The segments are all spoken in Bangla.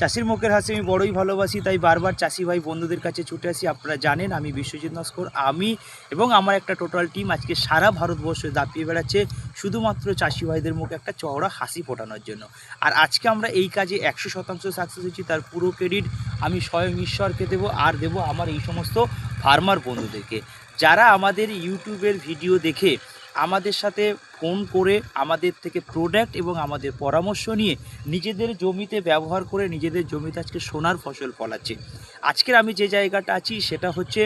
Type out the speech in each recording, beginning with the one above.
চাষির মুখের হাসি, আমি বড়ই ভালোবাসি, তাই বারবার চাষি ভাই বন্ধুদের কাছে ছুটে আসি। আপনারা জানেন, আমি বিশ্বজিৎ নস্কর, আমি এবং আমার একটা টোটাল টিম আজকে সারা ভারতবর্ষে দাপিয়ে বেড়াচ্ছে শুধুমাত্র চাষি ভাইদের মুখে একটা চওড়া হাসি ফোটানোর জন্য। আর আজকে আমরা এই কাজে একশো শতাংশ সাকসেস হয়েছি, তার পুরো ক্রেডিট আমি স্বয়ং ঈশ্বরকে দেবো, আর দেবো আমার এই সমস্ত ফার্মার বন্ধুদেরকে। যারা আমাদের ইউটিউবের ভিডিও দেখে আমাদের সাথে ফোন করে আমাদের থেকে প্রোডাক্ট এবং আমাদের পরামর্শ নিয়ে নিজেদের জমিতে ব্যবহার করে নিজেদের জমিতে আজকে সোনার ফসল ফলাচ্ছে। আজকের আমি যে জায়গাটা আছি সেটা হচ্ছে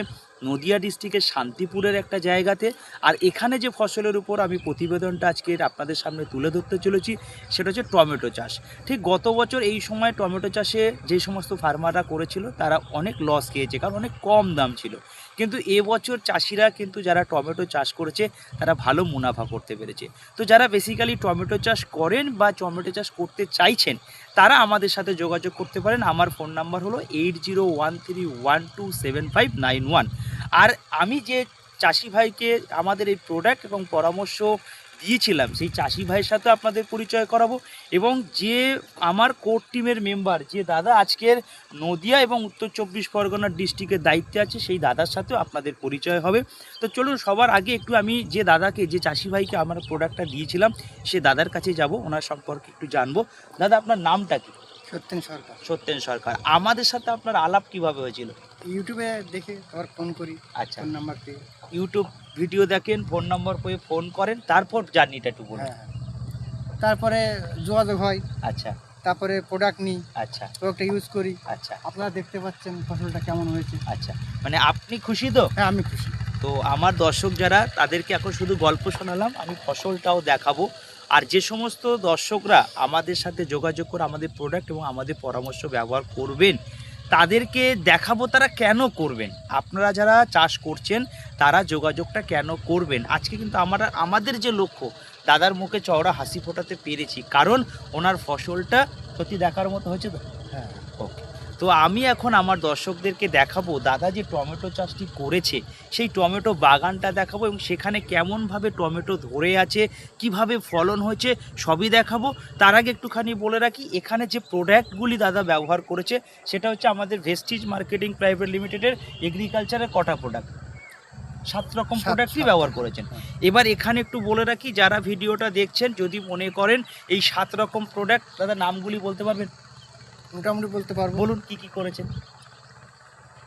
নদিয়া ডিস্ট্রিক্টের শান্তিপুরের একটা জায়গাতে। আর এখানে যে ফসলের উপর আমি প্রতিবেদনটা আজকে আপনাদের সামনে তুলে ধরতে চলেছি, সেটা হচ্ছে টমেটো চাষ। ঠিক গত বছর এই সময় টমেটো চাষে যে সমস্ত ফার্মাররা করেছিল, তারা অনেক লস খেয়েছে, কারণ অনেক কম দাম ছিল। কিন্তু এবছর চাষিরা কিন্তু যারা টমেটো চাষ করেছে, তারা ভালো মুনাফা করতে পেরেছে। তো যারা বেসিক্যালি টমেটো চাষ করেন বা টমেটো চাষ করতে চাইছেন, তারা আমাদের সাথে যোগাযোগ করতে পারেন। আমার ফোন নাম্বার হলো eight zero one three one two seven five nine one আর আমি যে চাষি ভাইকে আমাদের এই প্রোডাক্ট এবং পরামর্শ দিয়েছিলাম, সেই চাষি ভাইয়ের সাথে আপনাদের পরিচয় করাবো এবং যে আমার কোর টিমের মেম্বার যে দাদা আজকের নদিয়া এবং উত্তর চব্বিশ পরগনার ডিস্ট্রিক্টের দায়িত্বে আছে, সেই দাদার সাথেও আপনাদের পরিচয় হবে। তো চলুন, সবার আগে একটু আমি যে দাদাকে, যে চাষি ভাইকে আমার প্রোডাক্টটা দিয়েছিলাম, সে দাদার কাছে যাব, ওনার সম্পর্কে একটু জানব। দাদা, আপনার নামটা কি? সত্যেন সরকার। সত্যেন সরকার। আমাদের সাথে আপনার আলাপ কীভাবে হয়েছিল? ইউটিউবে দেখে আবার ফোন করি আচ্ছা। ফোন নাম্বার পেয়ে ইউটিউব ভিডিও দেখেন ফোন নম্বর পেয়ে ফোন করেন তারপর জার্নিটা একটু বলুন। হ্যাঁ তারপরে যোগাযোগ হয় আচ্ছা। তারপরে প্রোডাক্ট নিই আচ্ছা। প্রোডাক্টটা ইউজ করি। আচ্ছা। আপনারা দেখতে পাচ্ছেন ফসলটা কেমন হয়েছে। আচ্ছা। মানে আপনি খুশি তো? হ্যাঁ আমি খুশি। তো আমার দর্শক যারা তাদেরকে এখন শুধু গল্প শোনালাম আমি ফসলটাও দেখাবো। আর যে সমস্ত দর্শকরা আমাদের সাথে যোগাযোগ করে আমাদের প্রোডাক্ট এবং আমাদের পরামর্শ ব্যবহার করবেন তাদেরকে দেখাবো তারা কেন করবেন? আপনারা যারা চাষ করছেন তারা যোগাযোগটা কেন করবেন? আজকে কিন্তু আমরা আমাদের যে লক্ষ্য দাদার মুখে চওড়া হাসি ফোটাতে পেরেছি। কারণ ওনার ফসলটা সত্যি দেখার মতো হয়েছে তো? হ্যাঁ। ওকে তো আমি এখন আমার দর্শকদেরকে দেখাবো দাদা যে টমেটো চাষটি করেছে সেই টমেটো বাগানটা দেখাবো এবং সেখানে কেমনভাবে টমেটো ধরে আছে কীভাবে ফলন হয়েছে সবই দেখাবো। তার আগে একটুখানি বলে রাখি এখানে যে প্রোডাক্টগুলি দাদা ব্যবহার করেছে সেটা হচ্ছে আমাদের ভেস্টিজ মার্কেটিং প্রাইভেট লিমিটেডের এগ্রিকালচারের কটা প্রোডাক্ট সাত রকম প্রোডাক্টই ব্যবহার করেছেন। হ্যাঁ। এবার এখানে একটু বলে রাখি যারা ভিডিওটা দেখছেন যদি মনে করেন এই সাত রকম প্রোডাক্ট দাদা নামগুলি বলতে পারবেন? মোটামুটি বলতে পারব। বলুন কি কি করেছেন?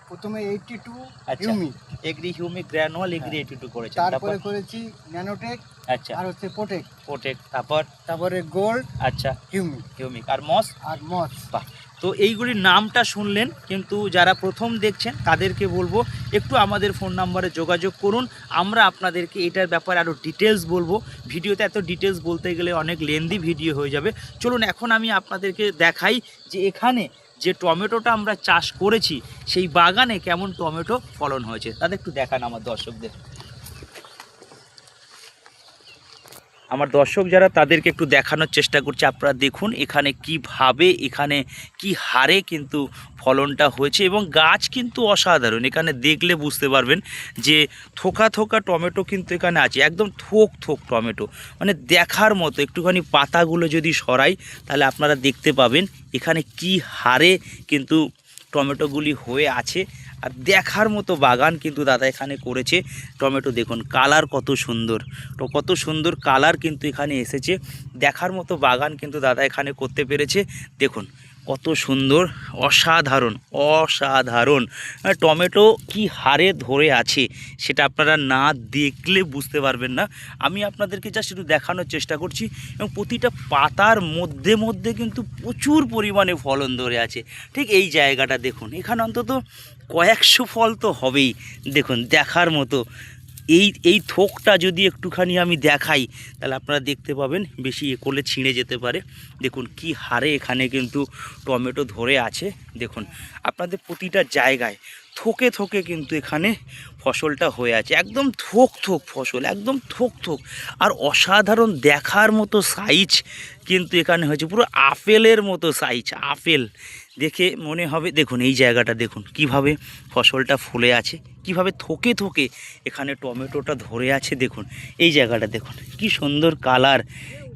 প্রথমে eighty two humic agri humic granular agri হ্যাঁ। এইটি টু করেছেন। তারপরে করেছি ন্যানোটেক আচ্ছা। আর হচ্ছে প্রোটেক প্রোটেক্ট তারপর? তারপরে গোল্ড আচ্ছা। হিউমিক হিউমিক আর মস আর মস বাহ। তো এইগুলির নামটা শুনলেন কিন্তু যারা প্রথম দেখছেন তাদেরকে বলব একটু আমাদের ফোন নাম্বারে যোগাযোগ করুন। আমরা আপনাদেরকে এটার ব্যাপারে আরও ডিটেলস বলব। ভিডিওতে এত ডিটেলস বলতে গেলে অনেক লেন্দি ভিডিও হয়ে যাবে। চলুন এখন আমি আপনাদেরকে দেখাই যে এখানে যে টমেটোটা আমরা চাষ করেছি, সেই বাগানে কেমন টমেটো ফলন হয়েছে? তাদের একটু দেখান আমার দর্শকদের। আমার দর্শক যারা তাদেরকে একটু দেখানোর চেষ্টা করছে, আপনারা দেখুন এখানে কীভাবে, এখানে কি হারে কিন্তু ফলনটা হয়েছে এবং গাছ কিন্তু অসাধারণ। এখানে দেখলে বুঝতে পারবেন যে থোকা থোকা টমেটো কিন্তু এখানে আছে, একদম থোক থোক টমেটো। মানে দেখার মতো, একটুখানি পাতাগুলো যদি সরাই, তাহলে আপনারা দেখতে পাবেন এখানে কি হারে কিন্তু টমেটোগুলি হয়ে আছে। আর দেখার মতো বাগান কিন্তু দাদা এখানে করেছে। টমেটো দেখুন, কালার কত সুন্দর। তো কত সুন্দর কালার কিন্তু এখানে এসেছে। দেখার মতো বাগান কিন্তু দাদা এখানে করতে পেরেছে। দেখুন, কত সুন্দর, অসাধারণ অসাধারণ। টমেটো কি হারে ধরে আছে, সেটা আপনারা না দেখলে বুঝতে পারবেন না। আমি আপনাদেরকে যা শুধু দেখানোর চেষ্টা করছি। এবং প্রতিটা পাতার মধ্যে মধ্যে কিন্তু প্রচুর পরিমাণে ফলন ধরে আছে। ঠিক এই জায়গাটা দেখুন, এখানে অন্তত কয়েকশো ফল তো হবেই। দেখুন, দেখার মতো। এই এই থোকটা যদি একটুখানি আমি দেখাই, তাহলে আপনারা দেখতে পাবেন বেশি এ করলে ছিঁড়ে যেতে পারে। দেখুন, কি হারে এখানে কিন্তু টমেটো ধরে আছে। দেখুন, আপনাদের প্রতিটা জায়গায় থোকে থোকে কিন্তু এখানে ফসলটা হয়ে আছে। একদম থোক থোক ফসল, একদম থোক থোক। আর অসাধারণ দেখার মতো সাইজ কিন্তু এখানে হয়েছে। পুরো আপেলের মতো সাইজ আপেল। দেখে মনে হবে, দেখুন, এই জায়গাটা দেখুন, কীভাবে ফসলটা ফুলে আছে, কীভাবে থোকে থোকে এখানে টমেটোটা ধরে আছে, দেখুন, এই জায়গাটা দেখুন, কি সুন্দর কালার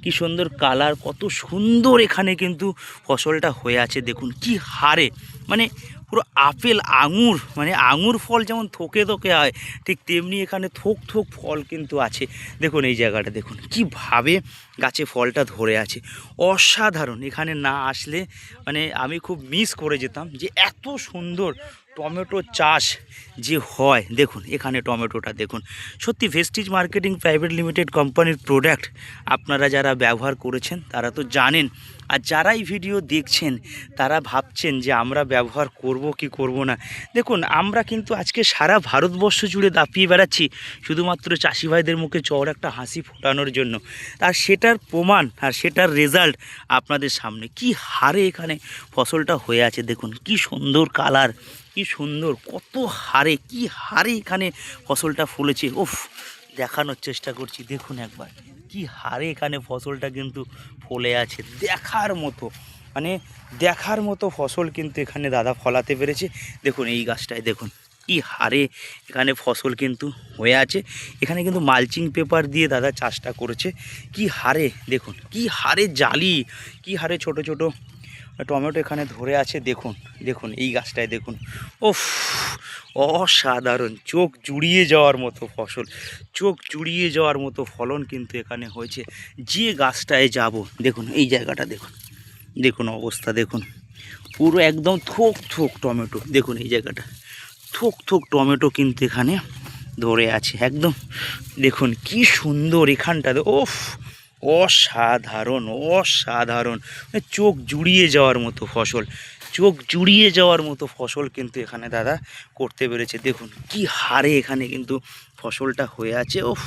কি সুন্দর কালার, কত সুন্দর এখানে কিন্তু ফসলটা হয়ে আছে। দেখুন, কি হারে মানে পুরো আপেল, আঙুর মানে আঙুর ফল যেমন থোকে থোকে হয়, ঠিক তেমনি এখানে থোক থোক ফল কিন্তু আছে। দেখুন, এই জায়গাটা, দেখুন, কীভাবে গাছে ফলটা ধরে আছে। অসাধারণ, এখানে না আসলে মানে আমি খুব মিস করে যেতাম যে এত সুন্দর টমেটো চাষ যে হয়, দেখুন, এখানে টমেটোটা দেখুন। সত্যি ভেস্টিজ মার্কেটিং প্রাইভেট লিমিটেড কোম্পানির প্রোডাক্ট আপনারা যারা ব্যবহার করেছেন, তারা তো জানেন। আর যারা এই ভিডিও দেখছেন, তারা ভাবছেন যে আমরা ব্যবহার করব কি করব না। দেখুন, আমরা কিন্তু আজকে সারা ভারতবর্ষ জুড়ে দাপিয়ে বেড়াচ্ছি, শুধুমাত্র চাষি ভাইদের মুখে চওড়া একটা হাসি ফোটানোর জন্য। আর সেটার প্রমাণ, আর সেটার রেজাল্ট আপনাদের সামনে। কি হারে এখানে ফসলটা হয়ে আছে, দেখুন, কি সুন্দর কালার কি সুন্দর, কত হারে, কি হারে এখানে ফসলটা ফলেছে। উফ, দেখানোর চেষ্টা করছি, দেখুন একবার, কি হারে এখানে ফসলটা কিন্তু ফলে আছে, দেখার মতো। মানে দেখার মতো ফসল কিন্তু এখানে দাদা ফলাতে পেরেছে। দেখুন এই গাছটায়, দেখুন, কি হারে এখানে ফসল কিন্তু হয়ে আছে। এখানে কিন্তু মালচিং পেপার দিয়ে দাদা চাষটা করেছে। কি হারে, দেখুন, কি হারে জালি, কি হারে ছোট ছোট টমেটো এখানে ধরে আছে, দেখুন দেখুন, এই গাছটায় দেখুন। ওফ অসাধারণ, চোখ জুড়িয়ে যাওয়ার মতো ফসল, চোখ জুড়িয়ে যাওয়ার মতো ফলন কিন্তু এখানে হয়েছে। যে গাছটায় যাব, দেখুন, এই জায়গাটা দেখুন দেখুন অবস্থা, দেখুন। পুরো একদম থোক থোক টমেটো, দেখুন এই জায়গাটা। থোক থোক টমেটো কিন্তু এখানে ধরে আছে, একদম। দেখুন, কি সুন্দর এখানটাতে ওফ অসাধারণ অসাধারণ। মানে চোখ জুড়িয়ে যাওয়ার মতো ফসল। চোখ জুড়িয়ে যাওয়ার মতো ফসল কিন্তু এখানে দাদা করতে পেরেছে। দেখুন, কি হারে এখানে কিন্তু ফসলটা হয়ে আছে। ওফ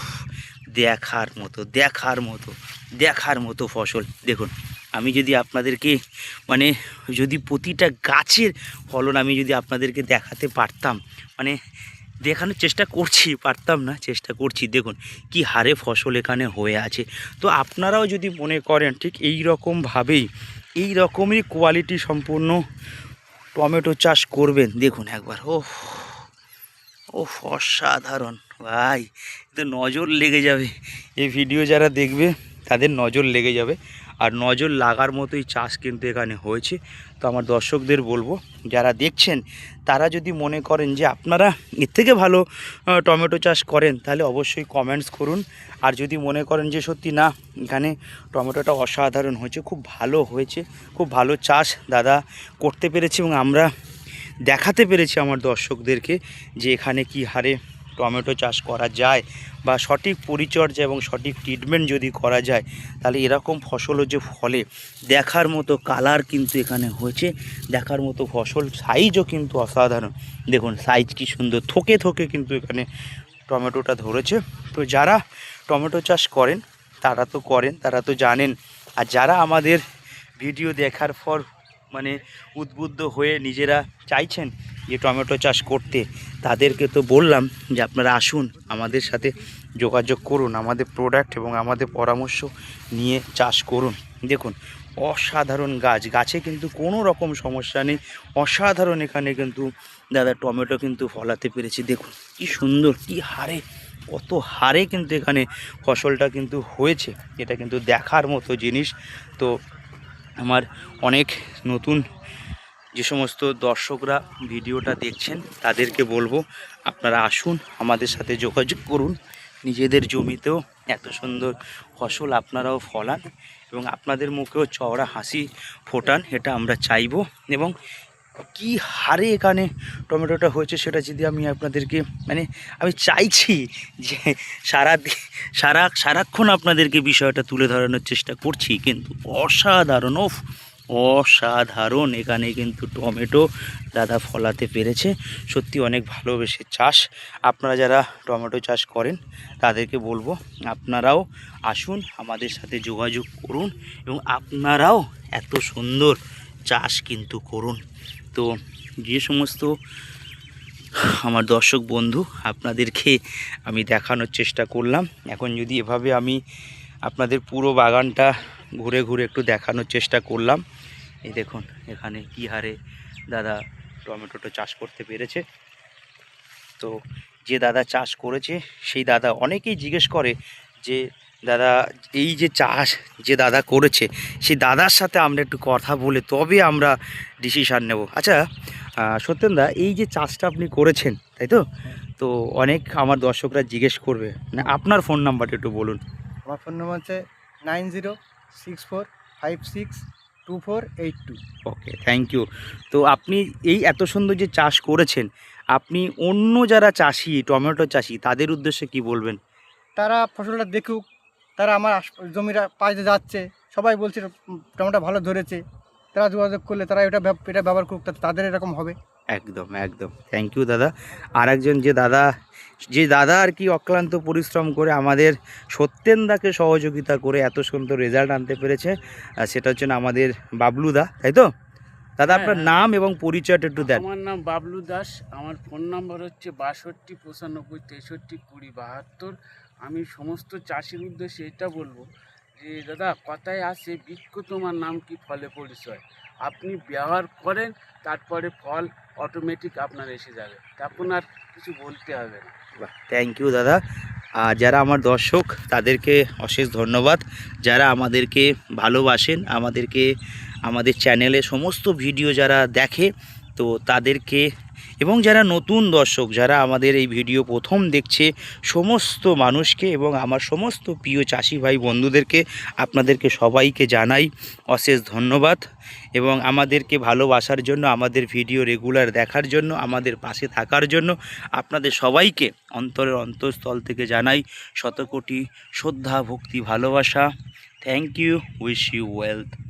দেখার মতো দেখার মতো দেখার মতো ফসল। দেখুন, আমি যদি আপনাদেরকে মানে যদি প্রতিটা গাছের ফলন আমি যদি আপনাদেরকে দেখাতে পারতাম মানে দেখানোর চেষ্টা করছি, পারতাম না, চেষ্টা করছি। দেখুন, কি হারে ফসল এখানে হয়ে আছে। তো আপনারাও যদি মনে করেন, ঠিক এই রকমভাবেই এই রকমই কোয়ালিটি সম্পূর্ণ টমেটো চাষ করবেন। দেখুন একবার ও ও অসাধারণ। ভাই তো নজর লেগে যাবে। এই ভিডিও যারা দেখবে, তাদের নজর লেগে যাবে। আর নজর লাগার মতোই চাষ কিন্তু এখানে হয়েছে। তো আমার দর্শকদের বলব, যারা দেখছেন, তারা যদি মনে করেন যে আপনারা এর থেকে ভালো টমেটো চাষ করেন, তাহলে অবশ্যই কমেন্টস করুন। আর যদি মনে করেন যে সত্যি না, এখানে টমেটোটা অসাধারণ হয়েছে, খুব ভালো হয়েছে, খুব ভালো চাষ দাদা করতে পেরেছে এবং আমরা দেখাতে পেরেছি আমার দর্শকদেরকে যে এখানে কি হারে টমেটো চাষ করা যায় বা সঠিক পরিচর্যা এবং সঠিক ট্রিটমেন্ট যদি করা যায়, তাহলে এরকম ফসলও যে ফলে, দেখার মতো কালার কিন্তু এখানে হয়েছে। দেখার মতো ফসল সাইজও কিন্তু অসাধারণ। দেখুন সাইজ কি সুন্দর। থোকে থোকে কিন্তু এখানে টমেটোটা ধরেছে। তো যারা টমেটো চাষ করেন, তারা তো করেন, তারা তো জানেন। আর যারা আমাদের ভিডিও দেখার পর মানে উদ্বুদ্ধ হয়ে নিজেরা চাইছেন যে টমেটো চাষ করতে, তাদেরকে তো বললাম যে আপনারা আসুন আমাদের সাথে যোগাযোগ করুন, আমাদের প্রোডাক্ট এবং আমাদের পরামর্শ নিয়ে চাষ করুন। দেখুন, অসাধারণ গাছ, গাছে কিন্তু কোনো রকম সমস্যা নেই, অসাধারণ এখানে কিন্তু দাদা টমেটো কিন্তু ফলাতে পেরেছি। দেখুন, কি সুন্দর, কি হারে, কত হারে কিন্তু এখানে ফসলটা কিন্তু হয়েছে। এটা কিন্তু দেখার মতো জিনিস। তো আমার অনেক নতুন যে সমস্ত দর্শকরা ভিডিওটা দেখছেন, তাদেরকে বলব আপনারা আসুন, আমাদের সাথে যোগাযোগ করুন। নিজেদের জমিতেও এত সুন্দর ফসল আপনারাও ফলান এবং আপনাদের মুখেও চওড়া হাসি ফোটান, এটা আমরা চাইব এবং কি হারে এখানে টমেটোটা হয়েছে সেটা যদি আমি আপনাদেরকে মানে আমি চাইছি যে সারা সারা, সারাক্ষণ আপনাদেরকে বিষয়টা তুলে ধরানোর চেষ্টা করছি, কিন্তু অসাধারণ ওফ অসাধারণ এখানে কিন্তু টমেটো দাদা ফলাতে পেরেছে। সত্যি অনেক ভালোবেসে চাষ। আপনারা যারা টমেটো চাষ করেন, তাদেরকে বলব, আপনারাও আসুন, আমাদের সাথে যোগাযোগ করুন এবং আপনারাও এত সুন্দর চাষ কিন্তু করুন। তো যে সমস্ত আমার দর্শক বন্ধু, আপনাদেরকে আমি দেখানোর চেষ্টা করলাম। এখন যদি এভাবে আমি আপনাদের পুরো বাগানটা ঘুরে ঘুরে একটু দেখানোর চেষ্টা করলাম। এই দেখুন, এখানে কী হারে দাদা টমেটোটা চাষ করতে পেরেছে। তো যে দাদা চাষ করেছে, সেই দাদা অনেকেই জিজ্ঞেস করে যে দাদা এই যে চাষ যে দাদা করেছে সেই দাদার সাথে আমরা একটু কথা বলে তবে আমরা ডিসিশান নেব। আচ্ছা সত্যেনদা এই যে চাষটা আপনি করেছেন তাই তো? তো অনেক আমার দর্শকরা জিজ্ঞেস করবে। না আপনার ফোন নাম্বারটা একটু বলুন। আমার ফোন নাম্বার হচ্ছে nine zero six four five six two four eight two okay thank you তো আপনি এই এত সুন্দর যে চাষ করেছেন আপনি অন্য যারা চাষি টমেটো চাষি তাদের উদ্দেশ্যে কি বলবেন? তারা ফসলটা দেখুক তারা আমার জমির পাশে যাচ্ছে। সবাই বলছে টমেটো ভালো ধরেছে। তারা যোগাযোগ করলে তারা এটা এটা ব্যবহার করুক তাদের এরকম হবে। একদম একদম। থ্যাংক ইউ দাদা। আর একজন যে দাদা যে দাদা আর কি অক্লান্ত পরিশ্রম করে আমাদের সত্যেনদাকে সহযোগিতা করে এত সুন্দর রেজাল্ট আনতে পেরেছে আর সেটা হচ্ছে আমাদের বাবলুদা তাই তো? দাদা আপনার হ্যাঁ। নাম এবং পরিচয়টা একটু দেন। আমার নাম বাবলু দাস। আমার ফোন নাম্বার হচ্ছে বাষট্টি পঁচানব্বই তেষট্টি কুড়ি বাহাত্তর। আমি সমস্ত চাষির উদ্দেশ্যে এটা বলব যে, দাদা, কথায় আছে বৃক্ষ তোমার নাম কি? ফলে পরিচয়। আপনি ব্যবহার করেন, তারপরে ফল অটোমেটিক আপনার এসে যাবে। তখন আর কিছু বলতে হবে না। থ্যাংক ইউ দাদা। আর যারা আমার দর্শক, তাদেরকে অশেষ ধন্যবাদ। যারা আমাদেরকে ভালোবাসেন, আমাদেরকে, আমাদের চ্যানেলে সমস্ত ভিডিও যারা দেখে, তো তাদেরকে এবং যারা নতুন দর্শক, যারা আমাদের এই ভিডিও প্রথম দেখছে, সমস্ত মানুষকে এবং আমার সমস্ত প্রিয় চাষি ভাই বন্ধুদেরকে, আপনাদেরকে সবাইকে জানাই অশেষ ধন্যবাদ এবং আমাদেরকে ভালোবাসার জন্য, আমাদের ভিডিও রেগুলার দেখার জন্য, আমাদের পাশে থাকার জন্য আপনাদের সবাইকে অন্তরের অন্তঃস্থল থেকে জানাই শতকোটি শ্রদ্ধা, ভক্তি, ভালোবাসা। Thank you wish you wealth